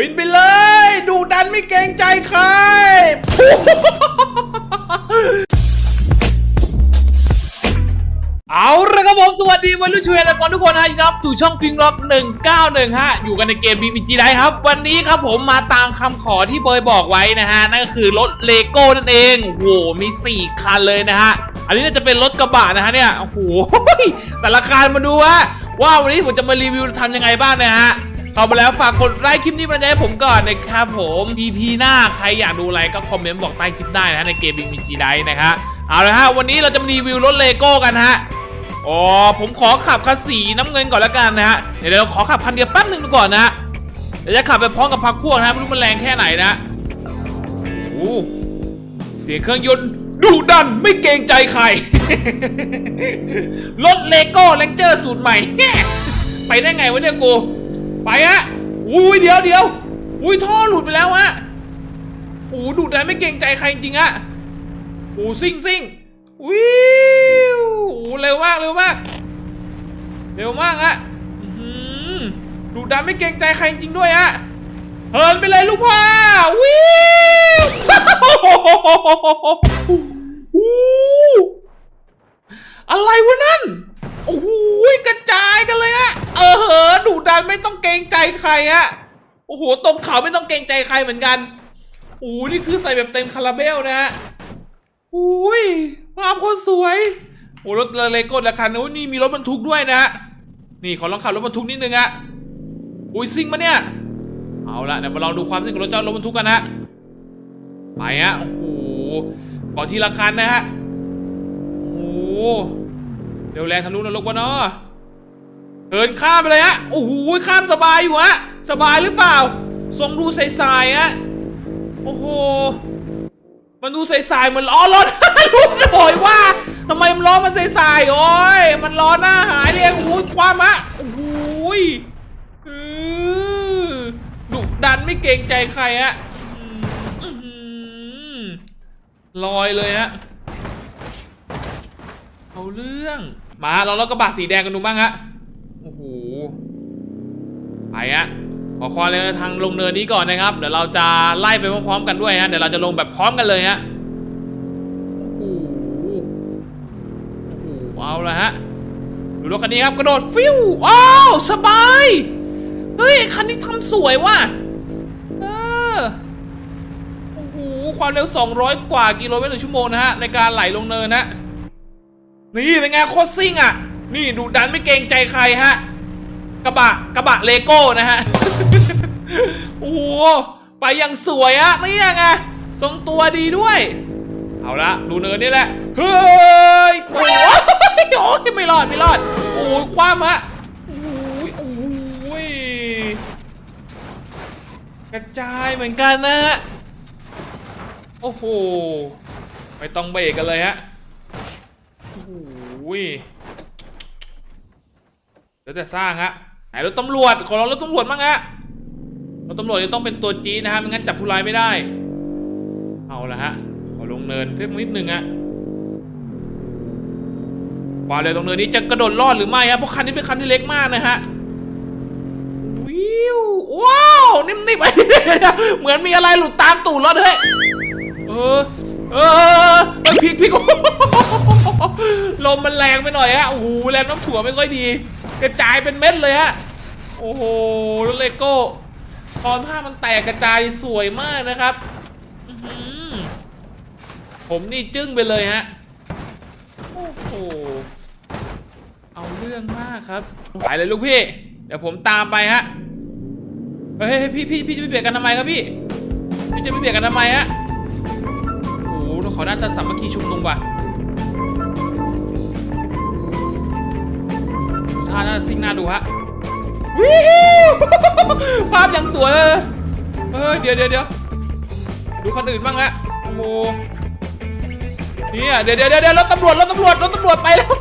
บินไปเลย ดูดันไม่เกรงใจใคร เอาละครับผมสวัสดีวัยรุ่นชเวและก่อนทุกคนฮะยินดีต้อนรับสู่ช่องฟิงล็อก191ฮะอยู่กันในเกม BBG ได้ครับ วันนี้ครับผมมาตามคำขอที่เบยบอกไว้นะฮะ นั่นก็คือรถเลโก้นั่นเองโอ้โหมี 4 คันเลยนะฮะ อันนี้น่าจะเป็นรถกระบะนะฮะเนี่ยโอ้โหแต่ละคันมาดูฮะว่าวันนี้ผมจะมารีวิวทำยังไงบ้างนะฮะ เข้ามาแล้วฝากกดไลค์คลิปนี้มาให้ผมก่อนนะครับผม EP หน้าใครอยากดูอะไรก็คอมเมนต์บอกใต้คลิปได้นะในเกม BBG ได้นะครับเอาละฮะวันนี้เราจะมารีวิวรถเลโก้กันฮะอ๋อผมขอขับคันสีน้ำเงินก่อนแล้วกันนะฮะเดี๋ยวเราขอขับคันเดียวแป๊บหนึ่งก่อนนะเดี๋ยวจะขับไปพร้อมกับพักพวกนะไม่รู้มันแรงแค่ไหนนะโอ้เสียงเครื่องยนต์ดุดันไม่เกรงใจใครรถเลโก้แรงเจอร์สูตรใหม่ ไปได้ไงวะเนี่ยกู ไปฮะอุ้ยเดี๋ยวเดี๋ยวอุ้ยท่อหลุดไปแล้วฮะโอ้ดุดันไม่เกรงใจใครจริงอะโอ้ซิ่งซิ่งวิวโอ้เร็วมากเร็วมาก เร็วมากอะอื้ดุดันไม่เกรงใจใครจริงด้วยอะเฮิร์นไปเลยลูกพ่อวิวอะไรวะนั่น โอ้โหกระจายกันเลยอะเออเหอดุดันไม่ต้องเกรงใจใครอะโอ้โหตรงเขาไม่ต้องเกรงใจใครเหมือนกันโอ้โหนี่คือใส่แบบเต็มคาราเบลนะฮะอุ้ยภาพโคตรสวยโอ้รถเลโก้ราคาโอ้นี่มีรถบรรทุกด้วยนะฮะนี่ขอลองขับรถบรรทุกนิดนึงอะอุ้ยซิ่งมาเนี่ย เอาละเดี๋ยวมาลองดูความซิ่งของรถเจ้ารถบรรทุกกันนะไปฮะโอ้โหขอทีละคันนะฮะโอ้ เร็วแรงทะลุนรกวะเนาะเดินข้ามไปเลยฮะ โอ้โห ข้ามสบายอยู่ฮะ สบายหรือเปล่า ทรงดูใสๆฮะ โอ้โห มันดูใสๆเหมือนล้อรถรู้โอยว่าทำไมมันล้อมันใสๆโอ้ย มันล้อหน้าหายเนี่ยโอ้โหความฮะ โอ้โหยอือดุดันไม่เกรงใจใครฮะลอยเลยฮะ เอาเรื่อง มาเราแล้วกระบะสีแดงกันดูบ้างฮะโอ้โหไปฮะขอความเร็วในทางลงเนินนี้ก่อนนะครับ เดี๋ยวเราจะไล่ไปพร้อมๆกันด้วยฮะเดี๋ยวเราจะลงแบบพร้อมกันเลยฮะโอ้โหโอ้โหเอาละฮะดูรถคันนี้ครับกระโดดฟิวอ้าวสบายเฮ้ยคันนี้ทำสวยว่ะเออโอ้โหความเร็ว 200 กว่ากิโลเมตรต่อชั่วโมงนะฮะในการไหลลงเนินนะ นี่เป็นไงโคตรซิ่งอะ นี่ดูดันไม่เกรงใจใครฮะ กระบะกระบะเลโก้นะฮะ โอ้โห ไปอย่างสวยอะนี่ยังไงทรงตัวดีด้วย เอาละดูเนินนี่แหละ เฮ้ยโอ้ยโอ้ยไม่รอดไม่รอด โอ้ยคว้ามฮะโอ้ยโอ้ยกระจายเหมือนกันนะฮะ โอ้โห ไม่ต้องเบรกกันเลยฮะ โอ้โหแล้วแต่สร้างฮะไหนรถตำรวจขอลองรถตำรวจบ้งฮะรถตำรวจจะต้องเป็นตัวจีนะฮะไม่งั้นจับผู้ร้ายไม่ได้ เอาละฮะขอลงเนินเพิ่มนิดนึงฮะความเร็วตรงเนินนี้จะกระโดดรอดหรือไม่ฮะเพราะคันนี้เป็นคันที่เล็กมากนะฮะวิวว้าวนิ่มๆไปเหมือนมีอะไรหลุดตามตูดรถเฮ้ยเออ เออเอ้ยพลิกพลิกลมมันแรงไปหน่อยฮะโอ้โหแรงน้ำถั่วไม่ค่อยดี กระจายเป็นเม็ดเลยฮะโอ้โหรถเลโก้ตอนผ้ามันแตกกระจายสวยมากนะครับอื้อหือผมนี่จึ้งไปเลยฮะโอ้โหเอาเรื่องมากครับไปเลยลูกพี่ เดี๋ยวผมตามไปฮะเฮ้ยพี่พี่พี่จะไปเบียดกันทำไมครับพี่ พี่จะไปเบียดกันทำไมฮะ อ้โหเขาน่าจะสามัคคีชุมนุมว่ะท่าน่าซิ่งน่าดูฮะวิวภาพอย่างสวยเลยเออเดี๋ยวเดี๋ยวเดี๋ยวดูคนอื่นบ้างฮะโอ้โหเนี่ยเดี๋ยวเดี๋ยวเดี๋ยวรถตำรวจรถตำรวจรถตำรวจไปแล้ว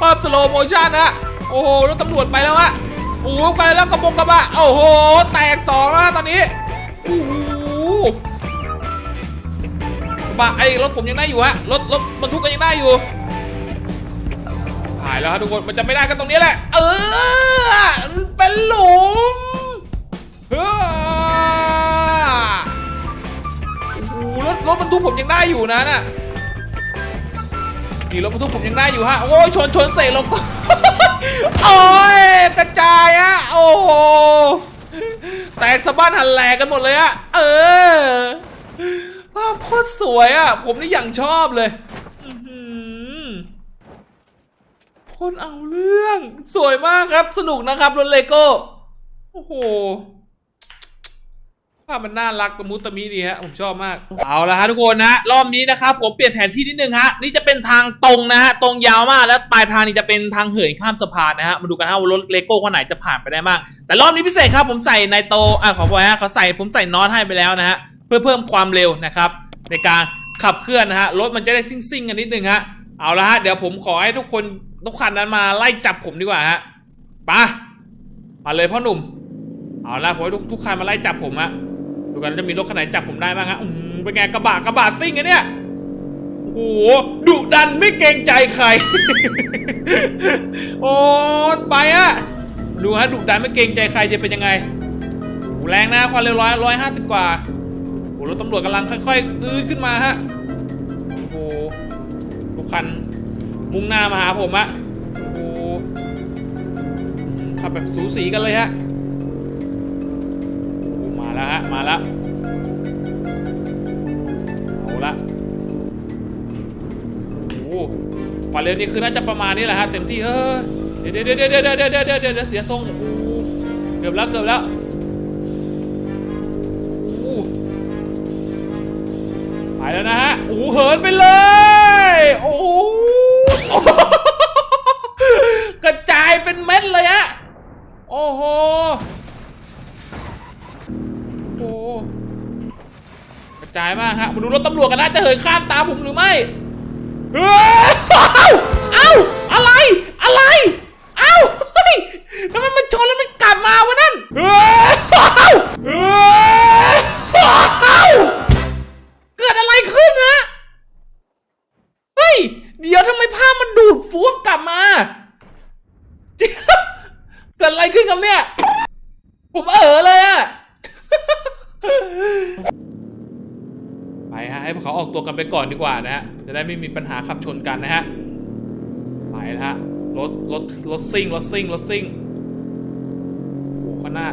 ภาพสโลโมชั่นะโอ้โหรถตำรวจไปแล้วฮะโอ้โหไปแล้วกระบงกระบะโอ้โห แตกสองแล้วตอนนี้โอ้โห บะไอ้รถผมยังได้อยู่ฮะรถรถบรรทุกก็ยังได้อยู่หายแล้วฮะทุกคนมันจะไม่ได้ก็ตรงนี้แหละ เออเป็นหลุมเฮ้อรถรถบรรทุกผมยังได้อยู่นะน่ะนี่รถบรรทุกผมยังได้อยู่ฮะโอ้ยชนชนเสร็จลงก็โอ้ยกระจายฮะโอ้โหแตกสะบ้านหันแหลกกันหมดเลยฮะเออ ภาพโคตรสวยอะผมนี่อย่างชอบเลยอื้อหือคนเอาเรื่อง สวยมากครับ สนุกนะครับรถเลโก้ โอ้โหภาพมันน่ารักตะมุตะมิดีฮะผมชอบมาก เอาละฮะทุกคนนะรอบนี้นะครับผมเปลี่ยนแผนที่นิดนึงฮะนี่จะเป็นทางตรงนะฮะตรงยาวมากแล้วปลายทางนี่จะเป็นทางเหินข้ามสะพานนะฮะมาดูกันฮะว่ารถเลโก้คนไหนจะผ่านไปได้มากแต่รอบนี้พิเศษครับผมใส่ในโตอะขอบอกฮะเขาใส่ผมใส่น็อตให้ไปแล้วนะฮะ เพื่อเพิ่มความเร็วนะครับ ในการขับเคลื่อนนะฮะรถมันจะได้ซิ่งๆกันนิดนึงฮะเอาละฮะเดี๋ยวผมขอให้ทุกคนทุกคันนั้นมาไล่จับผมดีกว่าฮะไปมาเลยพ่อหนุ่ม เอาละผมให้ทุกทุกคันมาไล่จับผมฮะดูกันจะมีรถคันไหนจับผมได้บ้างฮะอืมเป็นไงกระบะกระบะซิ่งอะเนี่ยโอ้โหดุดันไม่เกรงใจใคร โอ้ไปอะดูฮะดุดันไม่เกรงใจใครจะเป็นยังไงแรงนะความเร็วร้อยร้อยห้าสิบกว่า รถตำรวจกำลังค่อยๆอืดขึ้นมาฮะ โอ้โหทุกคันมุ่งหน้ามาหาผมอะโอ้โหขับแบบสูสีกันเลยฮะมาแล้วฮะ มาแล้วเอาละโอ้โหความเร็วนี้คือน่าจะประมาณนี้แหละฮะ เต็มที่เออเดี๋ยวเดี๋ยวเดี๋ยวเดี๋ยวเดี๋ยวเดี๋ยวเดี๋เสียทรงโอ้โหเกือบแล้วเกือบแล้ว โอ้โหเหินไปเลย โอ้โหกระจายเป็นเม็ดเลยอะโอ้โหโอ้โหกระจายมากครับมาดูรถตำรวจกันนะจะเหินข้ามตามผมหรือไม่ ฟูบกลับมาเกิดอะไรขึ้นกับเนี่ย ผมเออเลยอะไปฮะให้พวกเขาออกตัวกันไปก่อนดีกว่านะฮะ จะได้ไม่มีปัญหาขับชนกันนะฮะ ไปนะฮะ รถ รถ รถซิ่ง รถซิ่ง รถซิ่ง โอ้โหข้างหน้า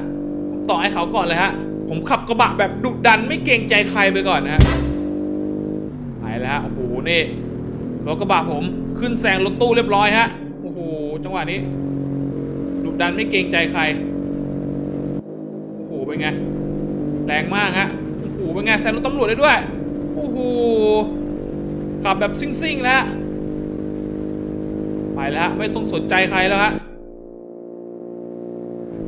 ผมต่อให้เขาก่อนเลยฮะ ผมขับกระบะแบบดุดันไม่เกรงใจใครไปก่อนนะฮะ ไปแล้วฮะ โอ้โห นี่ รถกระบะผมขึ้นแซงรถตู้เรียบร้อยฮะ โอ้โห จังหวะนี้ดุดันไม่เกรงใจใคร โอ้โห เป็นไง แรงมากฮะ โอ้โห เป็นไงแซงรถตำรวจได้ด้วย โอ้โห ขับแบบซิ่งๆนะฮะไปแล้วฮะ ไม่ต้องสนใจใครแล้วฮะ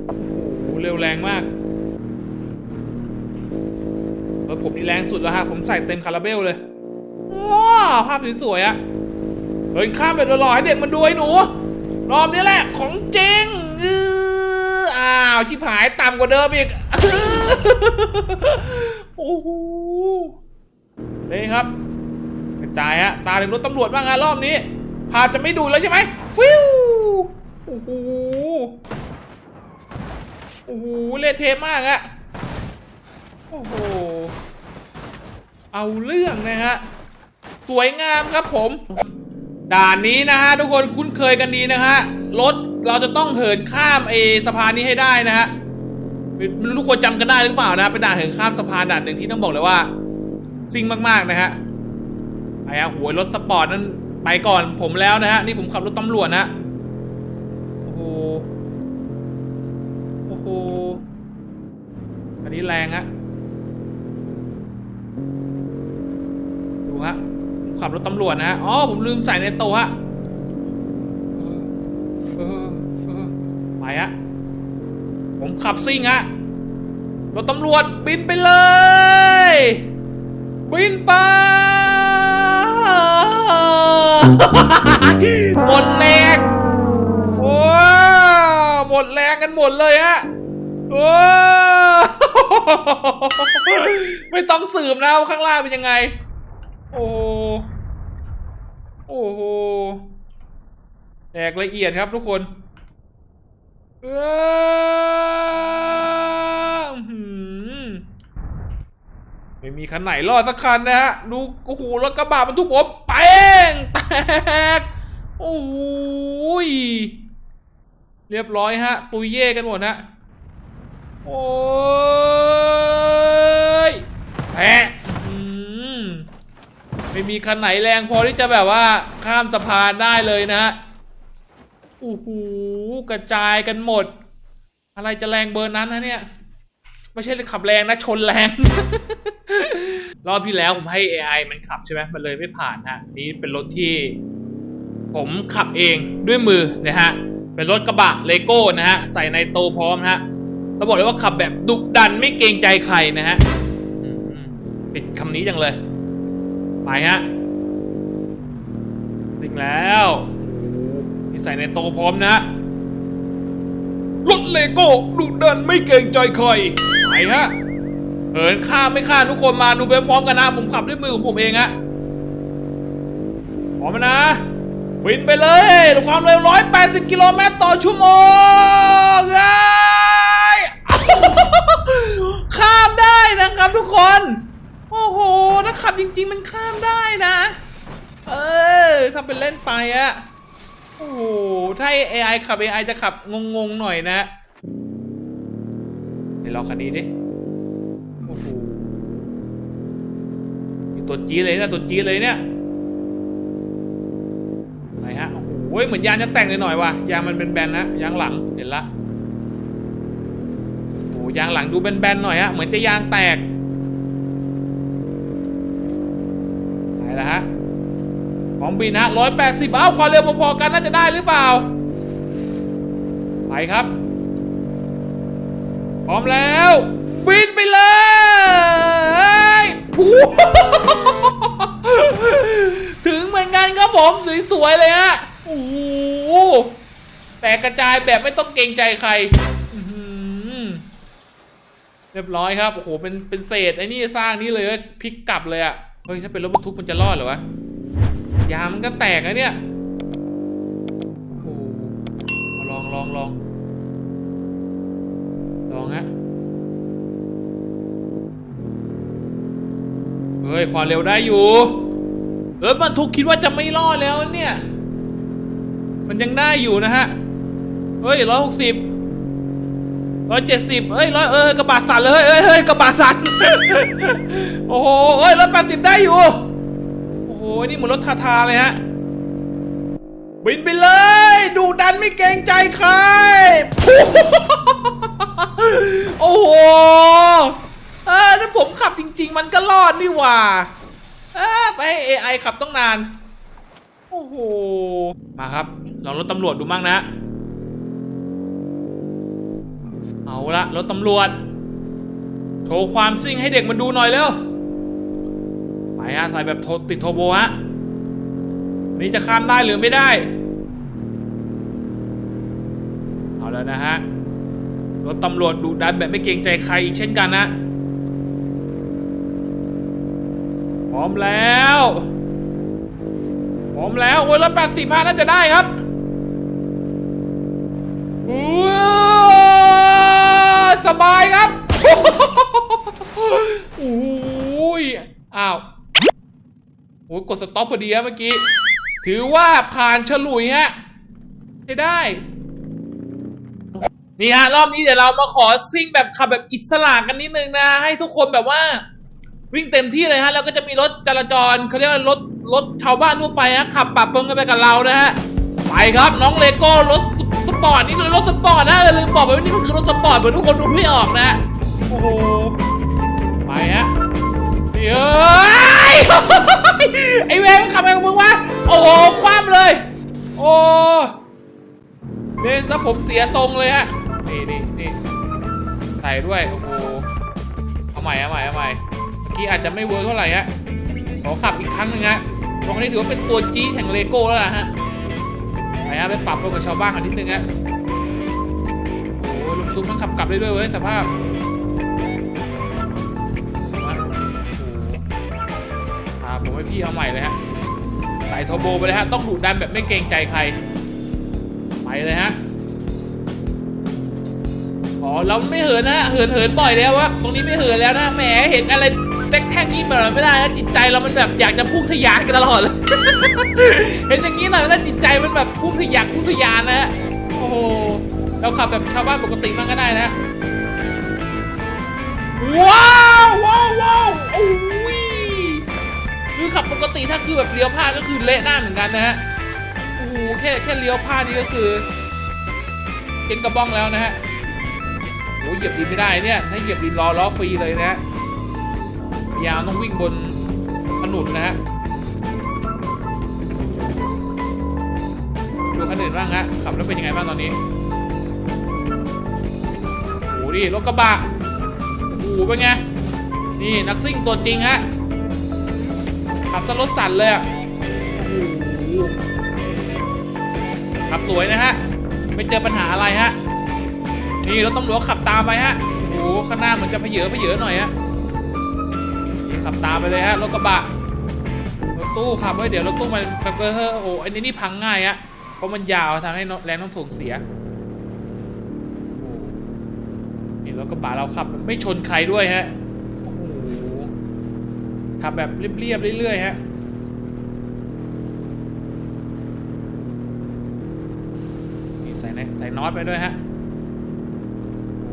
โอ้โห เร็วแรงมากรถผมนี่แรงสุดแล้วฮะ ผมใส่เต็มคาราเบลเลย ภาพสวยๆอะเฮ้ยข้ามไปรอๆให้เด็กมันดูไอ้หนู รอบนี้แหละ ของจริงอื้ออ้าวชิบหายต่ำกว่าเดิมอีกโอ้โหเลยครับกระจายฮะตาถึงรถตำรวจบ้างฮะรอบนี้ภาพจะไม่ดูแล้วใช่ไหมฟิวโอ้โหโอ้โหเละเทะมากฮะโอ้โหเอาเรื่องนะฮะ สวยงามครับผม ด่านนี้นะฮะทุกคนคุ้นเคยกันดีนะฮะรถเราจะต้องเหินข้ามเอสะพานนี้ให้ได้นะฮะไม่ไม่รู้ทุกคนจำกันได้หรือเปล่านะเป็นด่านเหินข้ามสะพานด่านหนึ่งที่ต้องบอกเลยว่าซิ่งมากๆนะฮะไอ้ฮะหัวรถสปอร์ตนั้นไปก่อนผมแล้วนะฮะนี่ผมขับรถตำรวจนะฮะโอ้โหโอ้โหอันนี้แรงฮะ ดูฮะขับรถตำรวจนะฮะอ๋อผมลืมใส่ในโตะฮะไปฮะผมขับซิ่งฮะรถตำรวจบินไปเลย บินไปหมดแรงโอ้หมดแรงกันหมดเลยฮะโอ้ไม่ต้องสืบนะว่าข้างล่างเป็นยังไง โอ้โหแตกละเอียดครับทุกคนเอออื้อหือไม่มีคันไหนรอดสักคันนะฮะ ดูโอ้โหรถกระบะมันทุกผมแป้งแตก โอ้ย เรียบร้อยฮะ ตุยเย่กันหมดนะโอ้ยแพ้ ไม่มีคันไหนแรงพอที่จะแบบว่าข้ามสะพานได้เลยนะฮะโอ้โหกระจายกันหมด อะไรจะแรงเบอร์นั้นนะเนี่ย ไม่ใช่ขับแรงนะชนแรง รอบที่แล้วผมให้ AI มันขับใช่ไหมมันเลยไม่ผ่านฮะนี่เป็นรถที่ ผมขับเองด้วยมือนะฮะเป็นรถกระบะเลโก้นะฮะใส่ในโตพร้อมนะฮะเราบอกเลยว่าขับแบบดุดันไม่เกรงใจใครนะฮะอืมอืมติดคำนี้จังเลย ไปฮะถึงแล้วนี่ใส่ในโตพร้อมนะรถเลโก้ดุดันไม่เกรงใจใครไปฮะเหินข้าไม่ข้าทุกคนมาดูไปพร้อมกันนะผมขับด้วยมือของผมเองฮะพร้อมนะบินไปเลยด้วยความเร็ว 180 กิโลเมตรต่อชั่วโมงเอ้ยข้ามได้นะครับทุกคน โอ้โหถ้าขับ จริง ๆ มันข้ามได้นะ เออทำเป็นเล่นไปอะโอ้โหถ้า AI ขับ AI จะขับงงๆหน่อยนะเดี๋ยวลองคันนี้ดิโอ้โหตัวจี๊ดเลยนะตัวจี๊ดเลยเนี่ยไหนฮะโอ้โหเหมือนยางจะแต่งเลยหน่อยว่ะยางมันเป็นแบนนะยางหลังเห็นละโอ้โหยางหลังดูแบนๆหน่อยฮะเหมือนจะยางแตก ไห นะของบินฮะร้อยแปดสิบเอาความเร็วพอๆกันน่าจะได้หรือเปล่า ไปครับ พร้อมแล้ว บินไปเลยถึงเหมือนกันครับผมสวยๆเลยฮะโอ้แต่กระจายแบบไม่ต้องเกรงใจใครเรียบร้อยครับโอ้โหเป็นเป็นเศษไอ้นี่สร้างนี่เลยพลิกกลับเลยอะ เฮ้ยถ้าเป็นรถบรรทุกมันจะรอดเหรอวะ ยางมันก็แตกนะเนี่ย โอ้โหเอาลองลองลองลองฮะ เฮ้ย ความเร็วได้อยู่เออบรรทุกคิดว่าจะไม่รอดแล้วเนี่ย มันยังได้อยู่นะฮะ เฮ้ยร้อยหกสิบ ร้อยเจ็ดสิบเฮ้ยร้อยเออกระบะสั่นเลยเฮ้ยเฮ้ยกระบะสั่นโอ้โหเฮ้ยร้อยแปดสิบได้อยู่ โอ้โห นี่เหมือนรถทาทาเลยฮะ บินไปเลย ดูดันไม่เกรงใจใคร โอ้โห เออถ้าผมขับจริง ๆ มันก็รอดนี่หว่า เออไปให้ AI ขับต้องนาน โอ้โห มาครับ ลองรถตำรวจดูมั่งนะ เอา ละรถตำรวจ โชว์ความซิ่งให้เด็กมันดูหน่อยเร็วไปฮะใส่แบบโทติดโทโบฮะนนี้จะข้ามได้หรือไม่ได้ เอาแล้วนะฮะรถตำรวจดูดันแบบไม่เกรงใจใครอีกเช่นกันนะ พร้อมแล้ว พร้อมแล้วโอ้ยรถแปดสิบห้าน่าจะได้ครับ บายครับโอ้ยอ้าวโอ้ยกดสต็อปพอดีฮะเมื่อกี้ ถือว่าผ่านฉลุยฮะใช้ได้ นี่ฮะรอบนี้เดี๋ยวเรามาขอซิ่งแบบขับแบบอิสระกันนิดนึงนะ ให้ทุกคนแบบว่า วิ่งเต็มที่เลยฮะ แล้วก็จะมีรถจราจรเขาเรียกว่ารถรถชาวบ้านทั่วไปฮะขับปรับปนกันไปกับเรานะฮะ ไปครับน้องเลโก้รถ สปอร์ตนี่คือรถสปอร์ตนะเออลืมบอกไปว่านี่มันคือรถสปอร์ตเหมือนทุกคนดูไม่ออกนะ โอ้โห ไปฮะเดี๋ยวไอ้เวมันขับไงของมึงวะ โอ้โห คว่ำเลย โอ้เบนซะผมเสียทรงเลยฮะ นี่นี่นี่ใส่ด้วย โอ้โห เอาใหม่เอาใหม่เอาใหม่เมื่อกี้อาจจะไม่เวิร์กเท่าไหร่ฮะ ขอขับอีกครั้งหนึงฮะตรงนี้ถือว่าเป็นตัวจี้แห่งเลโก้แล้วล่ะฮะ ฮะไปปรับตัวกับชาวบ้านกันนิดนึงฮะโอ้ยลุงตุ้มมันขับกลับได้ด้วยเว้ยสภาพมาผมให้พี่เอาใหม่เลยฮะใส่โทโบไปเลยฮะต้องดุดันแบบไม่เกรงใจใครไปเลยฮะอ๋อเราไม่เหินนะเหินเหินบ่อยแล้ววะตรงนี้ไม่เหินแล้วนะแหมเห็นอะไรแจ็คแท่งนี้แบบไม่ได้นะจิตใจเรามันแบบอยากจะพุ่งทะยานกันตลอดเลย เห็นอย่างนี้หน่อยแล้วจิตใจมันแบบพุ่งทะยานพุ่งทะยานนะฮะโอ้โหเราขับแบบชาวบ้านปกติมันก็ได้นะว้าวว้าวว้าวโอ้ยคือขับปกติถ้าคือแบบเลี้ยวพลาดก็คือเละหน้าเหมือนกันนะฮะโอ้โหแค่แค่เลี้ยวพลาดนี่ก็คือเก็นกระบ้องแล้วนะฮะโอ้ยเหยียบดินไม่ได้เนี่ยถ้าเหยียบดินรอล้อฟรีเลยนะฮะยาวต้องวิ่งบนถนนนะฮะ อื่นบ้างฮะขับแล้วเป็นยังไงบ้างตอนนี้โอ้ดิรถกระบะโอ้เป็นไงนี่นักซิ่งตัวจริงฮะขับสรถสั่นเลยอะขับสวยนะฮะไม่เจอปัญหาอะไรฮะนี่รถตำรวจขับตามไปฮะโอ้ข้างหน้าเหมือนจะเพเยอเพเยอหน่อยฮะนี่ขับตามไปเลยฮะรถกระบะรถตู้ขับไว้เดี๋ยวรถตู้มันมันเบอโอ้อันนี้นี่พังง่ายฮะ เพราะมันยาวทำให้แรงน้ำถ่วงเสียนี่รถกระบะเราขับ ไม่ชนใครด้วยฮะโอ้โหขับแบบเรียบๆเรื่อยๆฮะนี่ใส่ไหนใส่น็อตไปด้วยฮะโ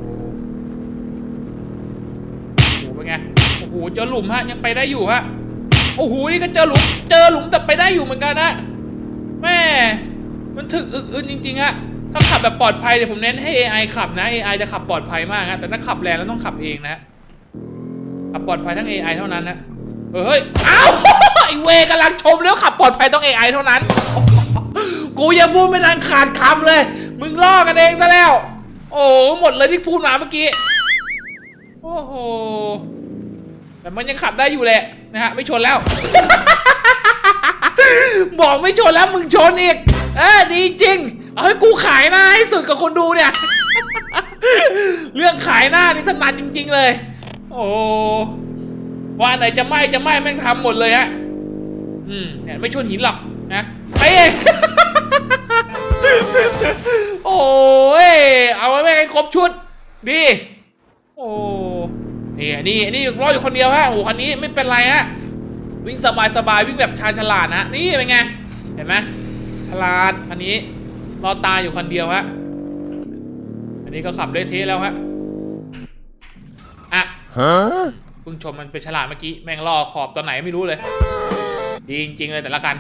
อ้โหเป็นไง โอ้โห เจอหลุมฮะ ยังไปได้อยู่ฮะ โอ้โห นี่ก็เจอหลุม เจอหลุมแต่ไปได้อยู่เหมือนกันนะ แม่ มันถึกอึกอึนจริงๆอะถ้าขับแบบปลอดภัยเนี่ยผมเน้นให้ AI ขับนะ AI จะขับปลอดภัยมากนะแต่ถ้าขับแรงแล้วต้องขับเองนะขับปลอดภัยทั้ง AI เท่านั้นนะเฮ้ยเอ้าไอเวกำลังชมแล้วขับปลอดภัยต้อง AI เท่านั้น กูยังพูดไม่ทันขาดคำเลย มึงล่อกันเองซะแล้ว โอ้หหมดเลยที่พูดมาเมื่อกี้ โอ้โหแต่มันยังขับได้อยู่แหละนะฮะไม่ชนแล้ว บอกไม่ชนแล้วมึงชนอีก เออดีจริง เอาให้กูขายหน้าให้สุดกับคนดูเนี่ย เรื่องขายหน้านี่ถนัดจริง ๆ เลย โอ้ว่าไหนจะไหม้จะไหม้แม่งทำหมดเลยฮะ อืมเนี่ยไม่ชนหินหรอกนะไปเองโอ้ยเอาไว้แม่งให้ครบชุดดีโอ้นี่นี่นี่รออยู่คนเดียวฮะโอ้คันนี้ไม่เป็นไรฮะวิ่งสบายสบายวิ่งแบบชาญฉลาดนะนี่เป็นไงเห็นไหม ฉลาดคันนี้รอตายอยู่คนเดียวฮะ อันนี้ก็ขับเละเทะแล้วฮะ อะ Huh? เพิ่งชมมันเป็นฉลาดเมื่อกี้ แม่งล่อขอบตอนไหนไม่รู้เลย ดีจริงๆเลยแต่ละคัน